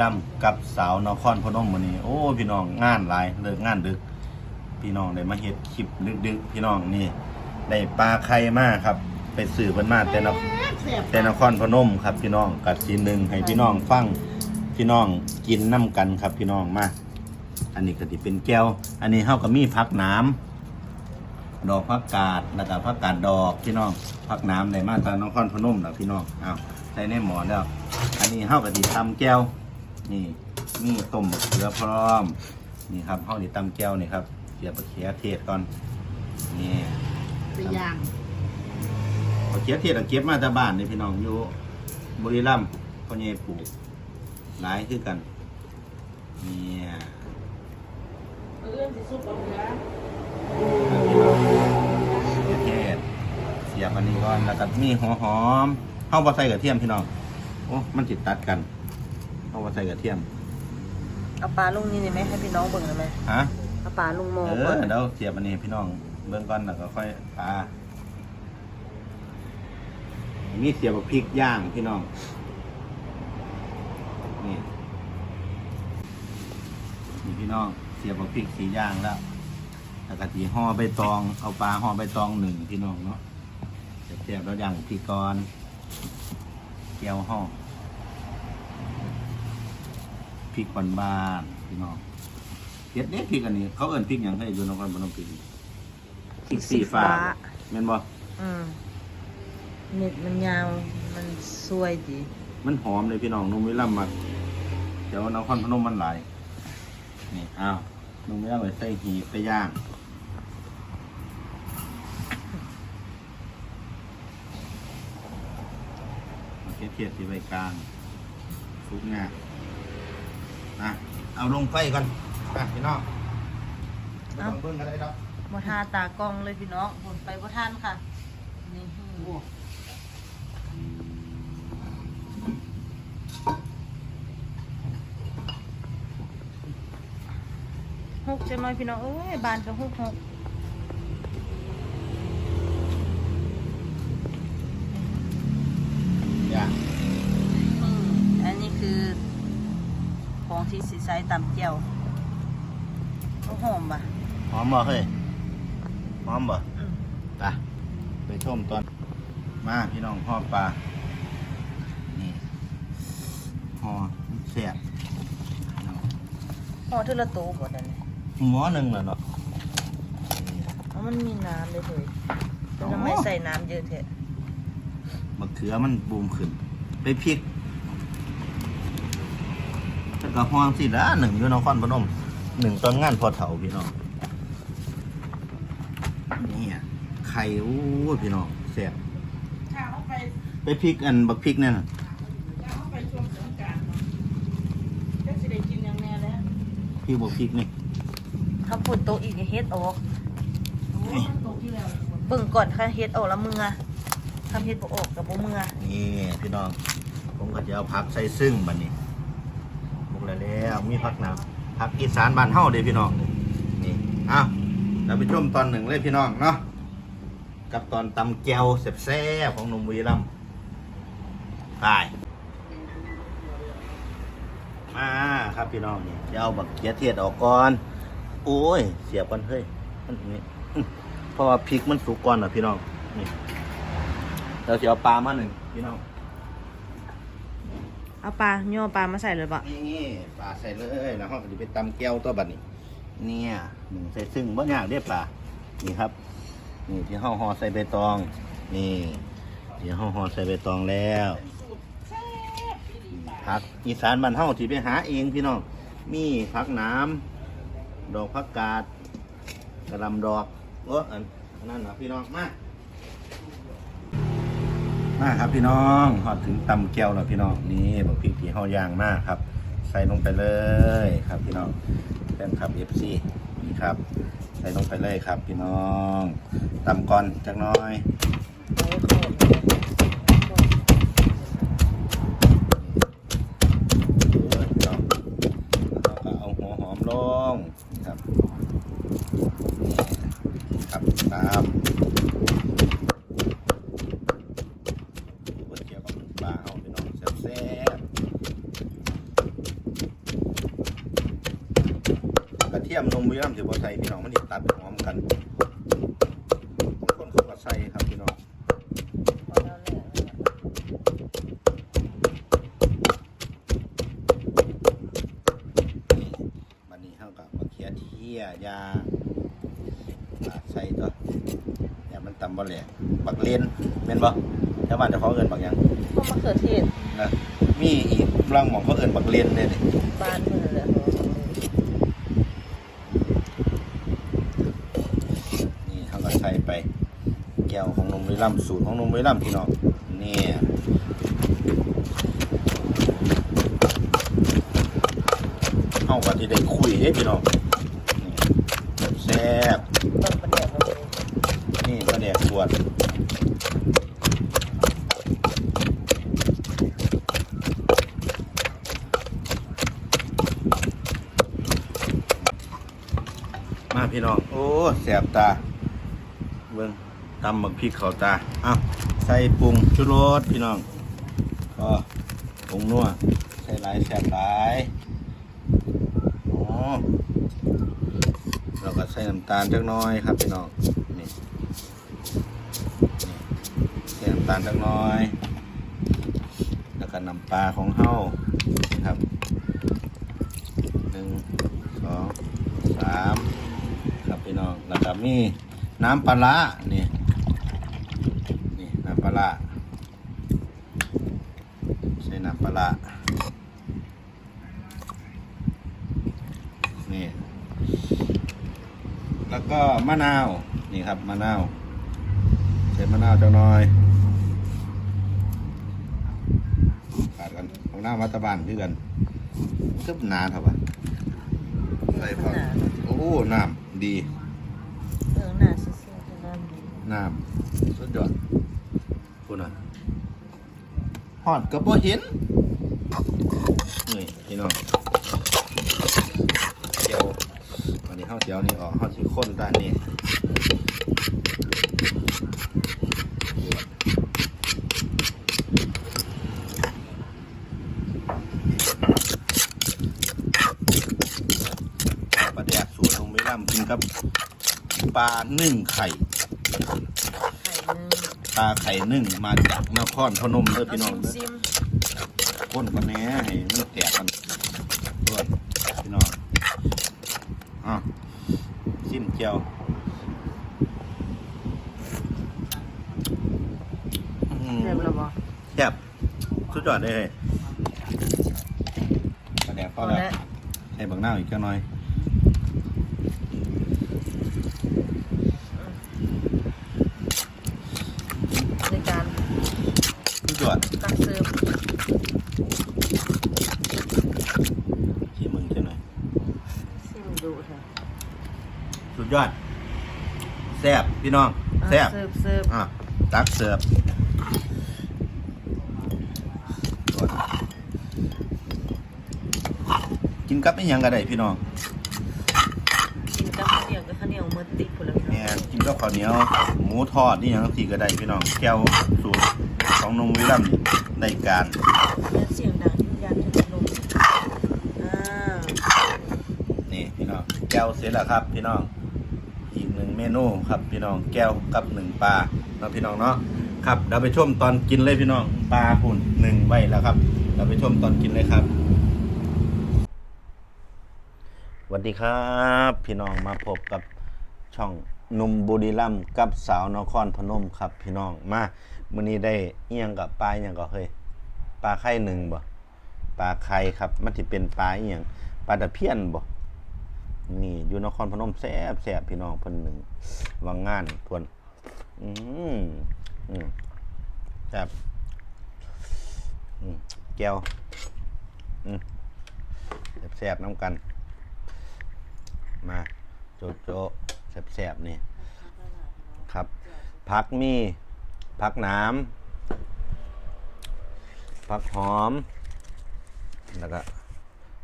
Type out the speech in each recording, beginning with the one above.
รัมย์กับสาวนครพนมวันนี้ โอ้พี่น้องงานหลายเลิกงานดึก พี่น้องได้มาเฮ็ดคลิปดึกๆพี่น้องนี่ได้ปลาไข่มาครับ ไปสื่อเพิ่นมาแต่นคแซ่บแต่นครพนมครับพี่น้องกัดสีหนึ่งให้พี่น้องฟังพี่น้องกินน้ำกันครับพี่น้องมาอันนี้ก็สิเป็นแก้ว อันนี้เฮาก็มีผักน้ำดอกผักกาดแล้วก็ผักกาดดอกพี่น้องผักน้ำได้มาจากนครพนมแล้วพี่น้องเอาใส่ในหมอแล้ว อันนี้เฮาก็สิตำแก้ว นี่มีต้มมะเขือพร้อม นี่ครับเฮาสิตำแก้วนี่ครับเสียบมะเขือเทศก่อนนี่ไปย่างเอาเขียเทศเอาเก็บมาจากบ้านนี่พี่น้องอยู่บุรีรัมย์พ่อใหญ่ปลูกหลายคือกันเนี่ยเอื้อนสิซุปเอาเนื้อพี่น้องเขียเทศเสียบอันนี้ก่อนแล้วก็มีหัวหอมเข้ามาใส่กระเทียมพี่น้องโอ้มันจิตตัดกัน เข้ามาใส่กระเทียมเอาปลาลุงนี่ได้ไหมให้พี่น้องเบิ่งได้ไหมฮะเอาปลาลุงโมเอก่ออนเดี๋ยวเสียบอันนี้พี่น้องเบื้องก่อนแล้วก็ค่อยปลามีเสียบกับพริกย่างพี่น้องนี่นี่พี่น้องเสียบกับพริกสีย่างแล้วแล้วก็สีห่อใบตองเอาปลาห่อใบตองหนึ่งพี่น้องเนาะเสียบแล้วย่างพริกกรเกี๊ยวห่อ พริกบานบานๆพี่น้องเห็ดนี้พริกอันนี้ เขาเอิ้นพริกอย่างไรอยู่นครพนมพริกพริกสีฟ้าแม่นบ่อืมเม็ดมันยาวมันสวยดีมันหอมเลยพี่น้องนุ่มวิลัมมาเดี๋ยวนครพนมมันหลายนี่อ้าวนุ่มวิลัมไปใส่หีบไปย่างเอาเทียบเทียบที่ใบกลางฟุกงา อะเอาลงไฟก่อนอะพี่น้องไม่ต้องเบิ่งอะไรหรอกบ่ทาตากล้องเลยพี่น้องผมไปบ่ทันค่ะนี่ฮุกจังน้อยพี่น้องเอ้ยบานก็ฮุกฮุกย่าง ที่สิใช้ตำเจียวเขาหอมป่ะหอมบ่เฮ้ยหอมบ่อืมไปไปชมตอน มาพี่น้องห่อปลา นี่ห่อเสียบห่อเทื่อละโตบ่นั่นนี่หม้อหนึ่งแล้วเนาะเพราะมันมีน้ำเลยเถอะแต่ทำไมใส่น้ำเยอะเถอะมะเขือมันบูมขึ้น ไปพริกถ้า ก็ห้องสิละหนึ่งอยู่นครพนมหนึ่งตอนงานพอเถาพี่น้องนี่อะไข่โอ้ยพี่น้องเสียบถ้าเอาไปไปพริกอันบักพริกเนี่ยน่ะถ้าเอาไปช่วงสงกรานต์เนาะจะสิได้กินอย่างแน่แล้วพริกบักพริกนี่ถ้าฝนตกอีกก็เฮ็ดออกโอ้ยมันตกที่แล้วเบิ่งก่อนค่ะเฮ็ดออกแล้วมือทำเฮ็ดบ่ออกกับบ่มือนี่พี่น้องผมก็จะเอาผักใส่ซึ่งบัดนี้บุ กแล้วแล้วมีผักน้ำผักอีสานบ้านเฮาเด้พี่น้องนี่อ้าวเราไปชมตอนหนึ่งเลยพี่น้องเนาะกับตอนตำแก้วแซ่บๆของหนุ่มบุรีรัมย์ไปมาครับพี่น้องนี่จะเอาบักเขียเทียดออกก่อนโอ้ย เสียบก่อนเฮ้ยมันนี่เพราะว่าพริกมันสุกก่อนอะพี่น้องนี่เราจะเอาปลามาหนึ่งพี่น้อง เอาปลาโยปลามาใส่เลยบ่นี่ปลาใส่เลยแล้วเราก็จะไปตำแก้วตัวบัดนี้ เนี่ยหนึ่งใส่ซึ่งบ่ยากเรียปลานี่ครับ นี่ที่ห่อห่อใส่ใบตอง นี่ที่ห่อห่อใส่ใบตองแล้วผักอีสานบ้านเฮาที่ไปหาเองพี่น้อง มีผักน้ำดอกผักกาดกระลำดอกเอออันอันนั่นนะพี่น้องมา มาครับพี่น้องหอดถึงตำแก้วแล้วพี่น้องนี่บอกพริกที่ห่อย่างมากครับ ใส่ลงไปเลยครับพี่น้องแฟนคลับเอฟซีนี่ครับ ใส่ลงไปเลยครับพี่น้องตำก่อนจักน้อยเออพี่น้องแล้วก็เอาหัวหอมลงครับนี่ครับตามก๋วยเตี๋ยวกับปลาเอาพี่น้องแซ่บๆ มบุรีรัมย์ถือว่าใส่พี่น้องมันติดตัดหอมกันบางคนเขาก็ใส่ครับพี่น้องพอแล้วแหละนี่บันนี้เขากับมะเขือเทียยาอ่าใส่ตัวอย่ามันตำบ่แหลกบักเลนแม่นบ่ชาวบ้านเจะเขาเอิ้นบักหยังก็มะเขือเทศนะมีอีกรังหมองเขาเอิ้นบักเลนเลยนี่บ้านเพิ่นนั่นแหละนี่เขาก็ใส่ไป แก้วของนมบุรีรัมสูตรของนมบุรีรัมพี่น้องเนี่ยเอาก็ที่ได้คุยเด้พี่น้องแซ่บต้นประเดี๋ยวเราเนี่ก็แดกขวดมาพี่น้อง โอ้แสบตา ตำบักพริกเขาตาอ้าใส่ปรุงชูรสพี่น้องก็ปรุงนัวใส่หลายแสบหลายอ๋อเราก็ใส่น้ำตาลจักน้อยครับพี่น้องนี่ใส่น้ำตาลจักน้อย แล้วก็น้ำปลาของเฮาครับหนึ่งสองสามครับพี่น้องแล้วก็มีน้ำปลาร้านี่าร้าใส่น้ำปลาร้านี่ แล้วก็มะนาว นี่ครับมะนาว ใส่มะนาวจังหน่อยขาดกันของหน้ามัตตบานคือกันก็หนาเท่าไหร่ใส่พอโอ้น้ำดี เออหน้าซื่อๆคือน้ำดี น้ำสุดยอด คุณอะหอดก็บ่เห็นนี่พี่น้องเจียววันนี้ข้าวเจียวนี่ออกข้าวสีข้นด้านนี้ปลาแดกสูตรของไม่ล่ำกินกับปลาหนึ่งไข่ไข่นึ่งป ลาไข่นึ่งมาจากนครพนมเด้อเอาพี่น้องซิมเด้อข้นกันแหน่ให้มันแตกกันด้วยพี่น้องอะซิมเจียวอื้อๆหืเรียบอร้อยบ่แซ่บสุดยอดเลยเฮ้ยปลาแดกพพออแล้วแล้วให้บางหน้าอีกจักหน่อย ในการ สุดย อดตักเสิร์ฟชิมมึงจักหน่อยซิมดูเถอะสุดยอดแซ่บพี่น้องแซ่บเสิร์ฟเสิร์ฟอะตักเสิร์ฟกินกับไม่ยังก็ได้พี่น้องกินกับข้าวเหนียวกับข้าวเหนียวมือติดผลไม้เนี่ยกินกับข้าวเหนียวหมูทอดนี่ยังสีก็ได้พี่น้องแก้วสูตร ของนมวิลัมย์ในการแล้วเสียงดังยุ่งยากจะลงอ่านี่พี่น้องแก้วเสร็จแล้วครับพี่น้องอีกหนึ่งเมนูครับพี่น้องแก้วกับหนึ่งปลาเนาะพี่น้องเนาะครับเราไปชมตอนกินเลยพี่น้องปลาหุ่นหนึ่งไว้แล้วครับ เราไปชมตอนกินเลยครับสวัสดีครับ พี่น้องมาพบกับช่องหนุ่มบุรีรัมย์กับสาวนครพนมครับพี่น้องมา มื้อนี้ได้เอียงกับปลาอหยังก็เฮ้ยปลาไข่หนึ่งบ่ปลาไข่ครับ มันสิเป็นปลาอหยังปลาตะเพียนบ่นี่อยู่นครพนมแซ่บแซ่บพี่น้องเพิ่นหนึ่งวังงานทวนอืมอืมแซ่บอืมแก้วอืมแซ่บแซ่บน้ำกัน มาโจโจแซ่บแซ่บนี่ ครับ พักมี พักน้ำพักหอม แล้วก็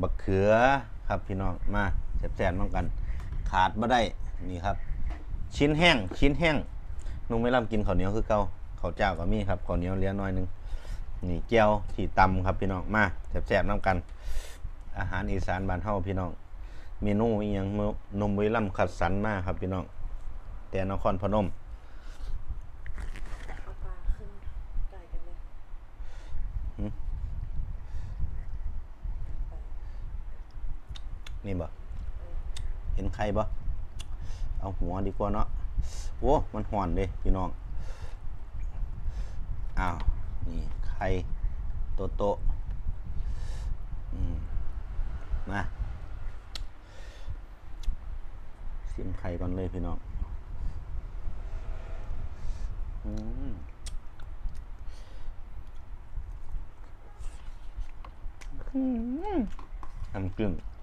บักเขือครับพี่น้องมาแซ่บๆน้องกัน ขาดบ่ได้นี่ครับ ชิ้นแห้งชิ้นแห้งนุ่งไม่ร่ำกินข้าวเหนียวคือเก่าข้าวเจ้าก็มีครับข้าวเหนียวเลี้ยน้อยนึงนี่แก้วที่ตำครับพี่น้องมาแซ่บๆน้ำกัน อาหารอีสานบ้านเฮาพี่น้องเมนูอีหยังเมนมวิลัมคัดสรรมากครับพี่น้องแต่นครพนม เอาปลาขึ้นไก่กันเลย หืม นี่บ่เห็นไข่บ่เอาหัวดีกว่าเนาะโอ้มันห่อนเด้พี่น้องอ้าวนี่ไข่โตโตะอืมมาชิมไข่ก่อนเลยพี่น้องอืมอืมน้ำกึ่งแ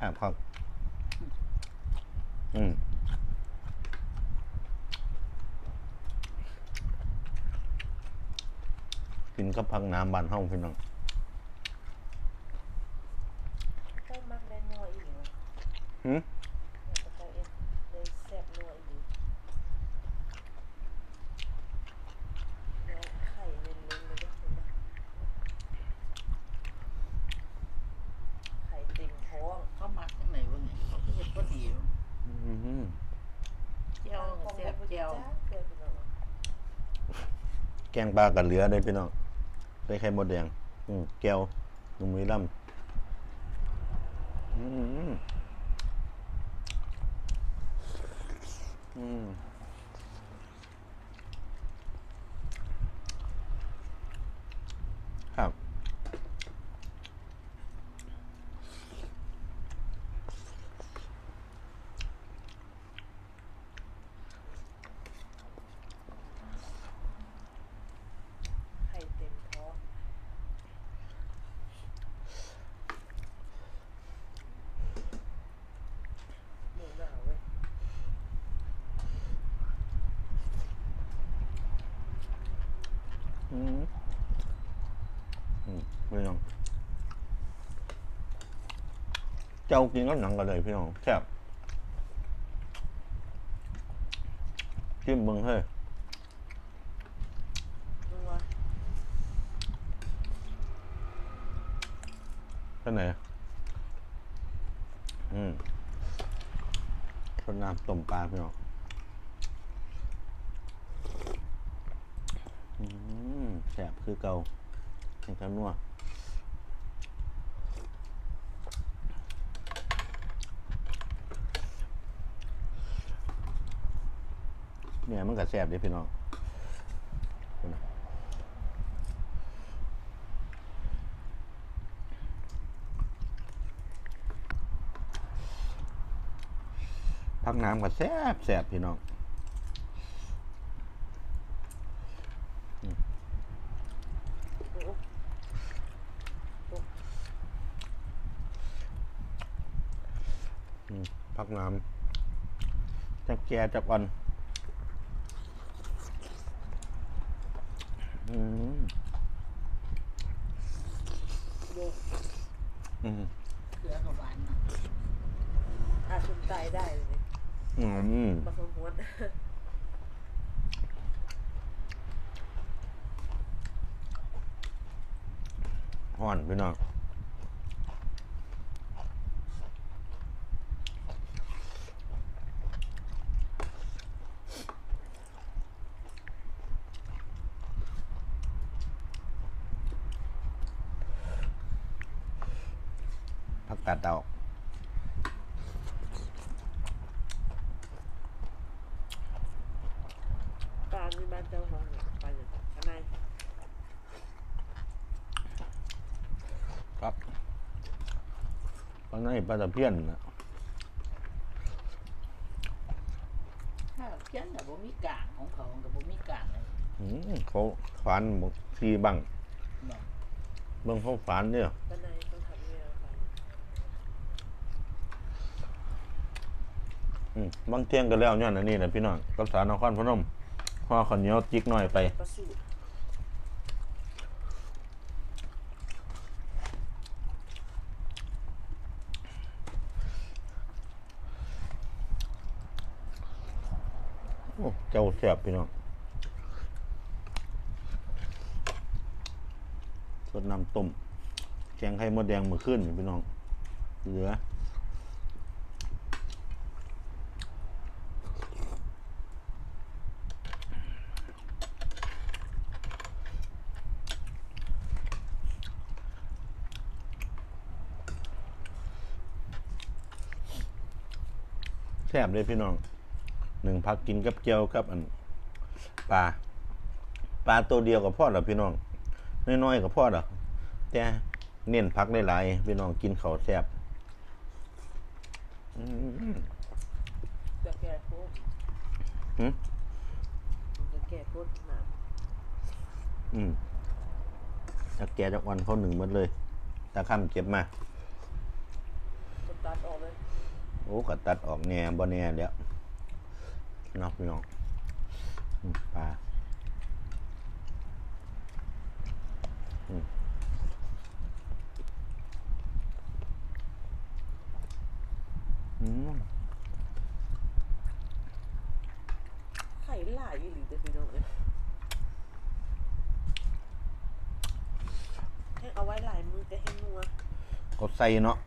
อบครับอืมกินกับพักน้ำบานห้องพี่น้องไก่มักได้นัวอีหลีวะหืม เนี่ยแต่ไก่เอ็นเลยแซ่บนัวอีหลีแล้วไข่เน้นๆเลยเด้อคุณนะไข่เต็มท้อง เขามักจังไหนวะเนี่ยเขาก็เห็ดพอดีวะ อืม เจียวก็แซ่บเจียว เจียวพี่น้อง แกงปลากับเหลือได้พี่น้องใส่ไข่มดแดง อืมแก้วนุ่มมีล่ำอืมอืมครับ ไข่เต็มท้องหมูหนาวเว้ย อืมอืม พี่น้องเจ้ากินกับหนังกันเลยพี่น้องแซ่บจิ้มเบิ่งเฮ้ยท่านไหนอืมทนน้ำต้มปลาพี่น้องอืมแซ่บคือเกาแข็งกันนัว เนี่ยมันก็แซ่บเด้พี่น้องพักน้ำก็แซ่บแซ่บพี่น้องพักน้ำจะแก่จะอ่อน อืมโยกอืมเกลือกับหวานนะอาจคุณตายได้เลยอืมผสมหัวห่อนพี่น้องผักกาดดาว ปลามีบ้านเจ้าของเนี่ยปลาอย่างข้างในครับตอนนั้นปลาตะเพียนนะถ้าเพี้ยนแต่บ่มีกลางของเขากับบ่มีกลางเลยอืมเขาฝันบอกทีบังเนาะเบิ่งเขาฝันเนี่ยข้างในต้องทำเนี่ยปลาอืมบางเที่ยงก็แล้วย้อนอันนี้นะพี่น้องกับสารนครพนม ห่อข้าวเนียจิกหน่อยไป โอ้เจ้าแซ่บพี่น้องสดน้ำต้มแกงไข่มดแดงมือขึ้นพี่น้อง เหลือ ซ่บเลยพี่น้องหนึ่งพักกินกับเจียวกับอันปลาปลาตัวเดียวกับพ่อหรอพี่น้องน้อยๆกับพ่อหรอแต่เน้นพักหลายๆพี่น้องกินเขาวแซ่บอืมจะแก้โคตรหืมจะแก้โคตรหนาอืมจากแกจากวันเขาหนึ่งหมดเลยตาข้ามเจ็บมาจะตัดออกเลย โอ้ก็ตัดออกแหน่บ่แหน่แล้วเนอกพี่น้องอืมปลาอืมอืมไข่หลายอีหลีเด้อพี่น้องเอ้ยให้เอาไว้หลายมือจะให้นัวก็ใส่เนาะ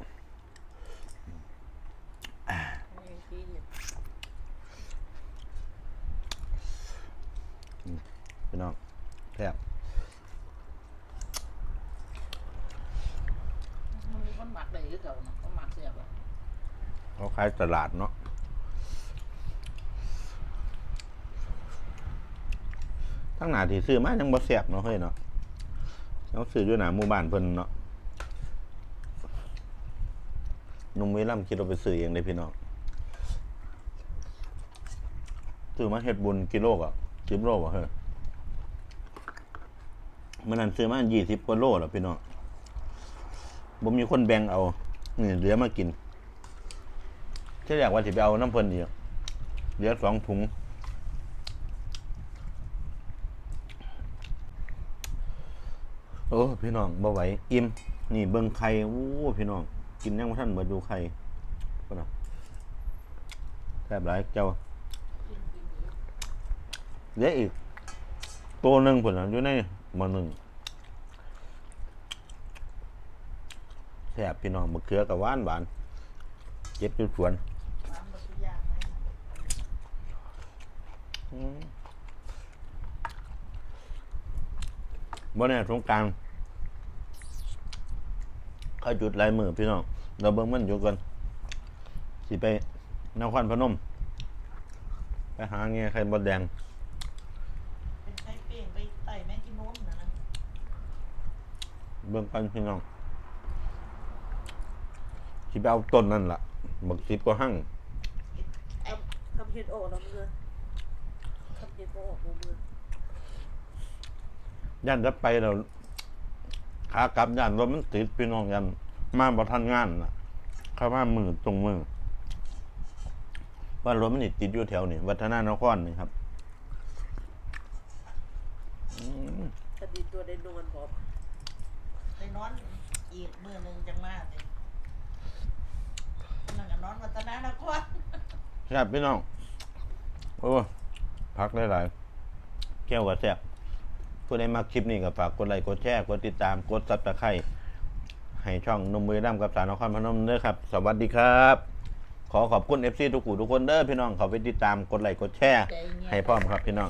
ไม่ขี้เกียจ พี่น้องแซ่บ มันมีคนหมัก ได้คือเก่าเนาะเขามักเสียบอะเขาขายตลาดเนาะทั้งหนาที่ซื้อมายังบ่แซ่บเนาะเฮ้ยเนาะเขาซื้ออยู่หนาหมู่บ้านเพิ่นเนาะหนุ่มวิลัมคิดว่าไปซื้อเองเลยพี่น้องซื้อมาเฮ็ดบุญกิโลก็สิบโลบ่ะเฮ้ยมันนั้นซื้อมายี่สิบกว่าโลแล้วพี่น้อง บ่มีคนแบ่งเอานี่เหลือมากินที่อยากว่าสิไปเอาน้ำเพลินอีกเหลือสองถุงโอ้พี่น้องบ่ไหวอิ่มนี่เบิ่งไข่โอ้พี่น้อง กินยังบ่ท่านเบิดดูไข่พุ่นน่ะแซ่บหลายเจ้าเหลืออีกตัวหนึ่งพุ่นน่ะอยู่ในม้อหนึ่ง ซ่บพี่น้องมะเขือกับหวานหวานเก็บอยู่สวนน้ำมันทุกอย่างเลยบ่แน่สงกรารเขาจุดหลายมือพี่น้อง เราเบิ่งมันอยู่กันสิไปนครพนม ไปหาเงี้ยไข่บดแดงเป็นไข่เป้งไปไต่แม่กินนมนะนะเบิ่งกันพี่น้อง สิไปเอาต้นนั่นล่ะบักสิบก็หั่งทำเห็ดออกแล้วมือทำเห็ดบ่ออกบ่มือย่านจะไปเราขากลับย่านรถมันติดพี่น้องยันมาบ่ทันงานน่ะ เข้ามามือตรงมือว่ารถมันนี่ติดอยู่แถวนี่วัฒนานครนี่ครับอืมจะดีตัวได้นอนพร้อมได้นอนอีกมือหนึงจังมาเลย นั่งก็นอนวัฒนานครครับพี่น้อง โอ้พักได้หลายแก้วกับแซ่บผู้ใดมาคลิปนี้ก็ฝากกดไลค์กดแชร์กดติดตามกดซับตะไคร้ให้ช่องนมมือดำกับสารนครพนมเด้อครับ สวัสดีครับ ขอขอบคุณ FC ทุกคู่ทุกคนเด้อพี่น้องขาไปติดตามกดไลค์กดแชร์ให้พร้อมครับพี่น้อง